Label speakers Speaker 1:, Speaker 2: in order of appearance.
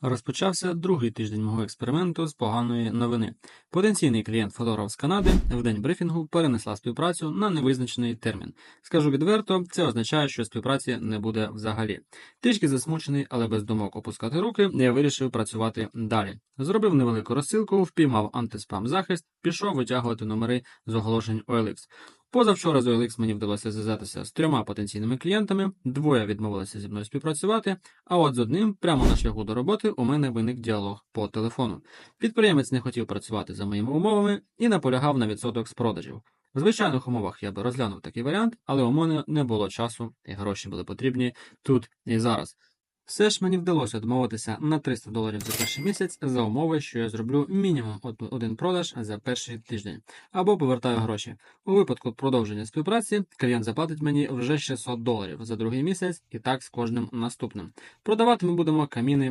Speaker 1: Розпочався другий тиждень мого експерименту з поганої новини. Потенційний клієнт-фотограф з Канади в день брифінгу перенесла співпрацю на невизначений термін. Скажу відверто, це означає, що співпраці не буде взагалі. Трішки засмучений, але без думок опускати руки, я вирішив працювати далі. Зробив невелику розсилку, впіймав антиспам захист, пішов витягувати номери з оголошень OLX. Позавчора з OLX мені вдалося зв'язатися з трьома потенційними клієнтами, двоє відмовилися зі мною співпрацювати, а от з одним, прямо на шляху до роботи, у мене виник діалог по телефону. Підприємець не хотів працювати за моїми умовами і наполягав на відсоток з продажів. В звичайних умовах я би розглянув такий варіант, але у мене не було часу, і гроші були потрібні тут і зараз. Все ж мені вдалося домовитися на 300 доларів за перший місяць за умови, що я зроблю мінімум од- один продаж за перший тиждень або повертаю гроші. У випадку продовження співпраці клієнт заплатить мені вже 600 доларів за другий місяць і так з кожним наступним. Продавати ми будемо каміни